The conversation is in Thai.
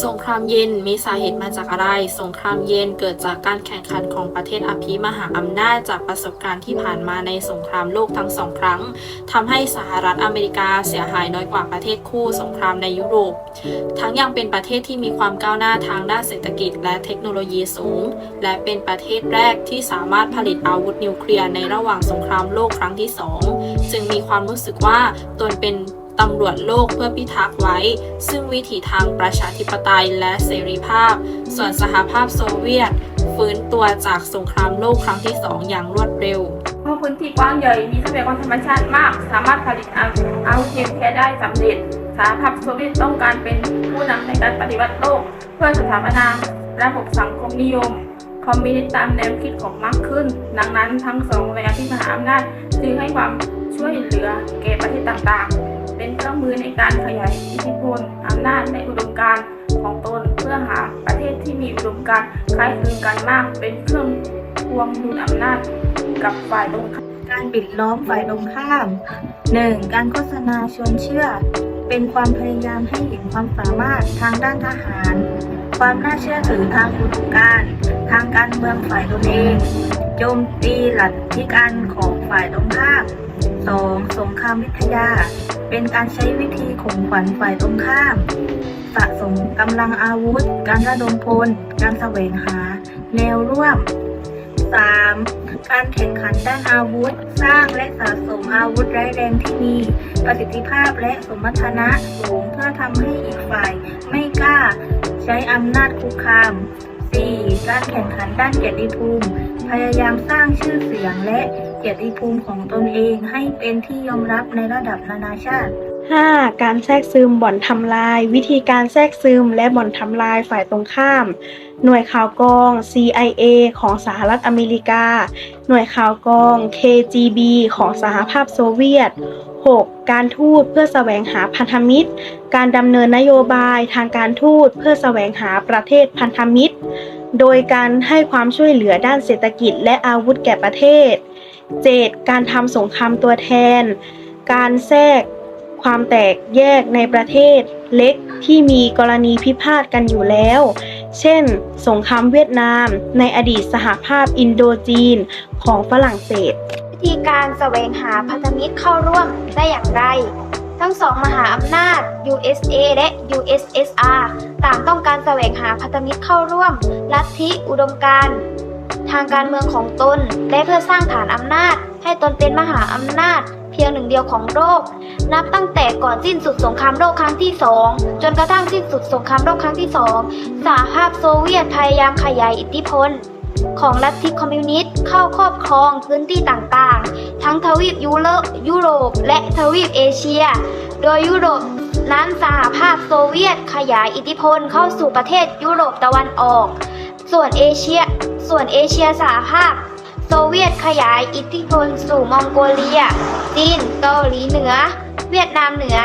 สงครามเย็นมีสาเหตุมาจากอะไร สงครามเย็นเกิดจากการแข่งขันของประเทศอภิมหาอำนาจจากประสบการณ์ที่ผ่านมาในสงครามโลกทั้งสองครั้งทำให้สหรัฐอเมริกาเสียหายน้อยกว่าประเทศคู่สงครามในยุโรป ทั้งยังเป็นประเทศที่มีความก้าวหน้าทางด้านเศรษฐกิจและเทคโนโลยีสูง และเป็นประเทศแรกที่สามารถผลิตอาวุธนิวเคลียร์ในระหว่างสงครามโลกครั้งที่สองจึงมีความรู้สึกว่าตนเป็น ตำรวจโลกเพื่อพิทักษ์ไว้ ซึ่งวิถีทางประชาธิปไตยและเสรีภาพ ส่วนสหภาพโซเวียต ฟื้นตัวจากสงครามโลกครั้งที่สองอย่างรวดเร็วเพราะพื้นที่กว้างใหญ่มีทรัพยากรธรรมชาติมาก สามารถผลิตอาวุธอาวุธนิวเคลียได้สำเร็จสหภาพโซเวียตต้องการเป็นผู้นำในการปฏิวัติโลก เพื่อสถาปนาระบบสังคมนิยม คอมมิวนิสต์ตามแนวคิดของมาร์กขึ้น ดังนั้นทั้งสองแรงที่มหาอำนาจจึงให้ความช่วยเหลือแก่ประเทศต่างๆ เป็นเครื่องมือในการขยายอิทธิพลอำนาจในอุดมการณ์ของตน เพื่อหาประเทศที่มีอุดมการณ์คล้ายคลึงกันมาก เป็นเครื่องทวงดุลอำนาจกับฝ่ายตรงข้ามการปิดล้อมฝ่ายตรงข้าม 1. การโฆษณาชวนเชื่อ เป็นความพยายามให้เห็นความสามารถทางด้านทหาร ความน่าเชื่อถือทางอุดมการณ์ทางการเมืองฝ่ายตนเอง โจมตีหลักที่การของฝ่ายตรงข้าม 2. สงครามวิทยา เป็นการใช้วิธีข่มขวัญฝ่ายตรงข้าม สะสมกำลังอาวุธ การระดมพล การแสวงหา แนวร่วม 3. การแข่งขันด้านอาวุธ สร้างและสะสมอาวุธร้ายแรงที่มี ประสิทธิภาพและสมรรถนะสูงเพื่อทำให้อีกฝ่ายไม่กล้า ใช้อำนาจคุกคาม 4. การแข่งขันด้านเกียรติภูมิ พยายามสร้างชื่อเสียงและ เกียรติภูมิของตนเองให้เป็นที่ยอมรับในระดับนานาชาติ 5. การแทรกซึมบ่อนทำลาย วิธีการแทรกซึมและบ่อนทำลายฝ่ายตรงข้าม หน่วยข่าวกรอง CIA ของสหรัฐอเมริกา หน่วยข่าวกรอง KGB ของสหภาพโซเวียต 6. การทูตเพื่อแสวงหาพันธมิตร การดำเนินนโยบายทางการทูตเพื่อแสวงหาประเทศพันธมิตร โดยการให้ความช่วยเหลือด้านเศรษฐกิจและอาวุธแก่ประเทศ 7. การทำสงครามตัวแทน การแทรกความแตกแยกในประเทศเล็กที่มีกรณีพิพาทกันอยู่แล้ว เช่น สงครามเวียดนาม ในอดีตสหภาพอินโดจีนของฝรั่งเศส วิธีการแสวงหาพันธมิตรเข้าร่วมได้อย่างไร ทั้งสองมหาอำนาจ USA และ USSR ต่างต้องการแสวงหาพันธมิตรเข้าร่วม ลัทธิอุดมการณ์ ทางการเมืองของตน และเพื่อสร้างฐานอำนาจ ให้ตนเป็นมหาอำนาจ เพียงหนึ่งเดียวของโลก นับตั้งแต่ก่อนสิ้นสุดสงครามโลกครั้งที่สองจนกระทั่งสิ้นสุดสงครามโลกครั้งที่สองสหภาพโซเวียตพยายามขยายอิทธิพลของลัทธิคอมมิวนิสต์เข้าครอบครองพื้นที่ต่างๆ ทั้งทวีปยุโรปยุโรปและทวีปเอเชีย โดยยุโรปนั้นสหภาพโซเวียตขยายอิทธิพลเข้าสู่ประเทศยุโรปตะวันออก ส่วนเอเชีย ส่วนเอเชียสหภาพ โซเวียตขยายอิทธิพลสู่มองโกเลีย จีน เกาหลีเหนือ เวียดนามเหนือ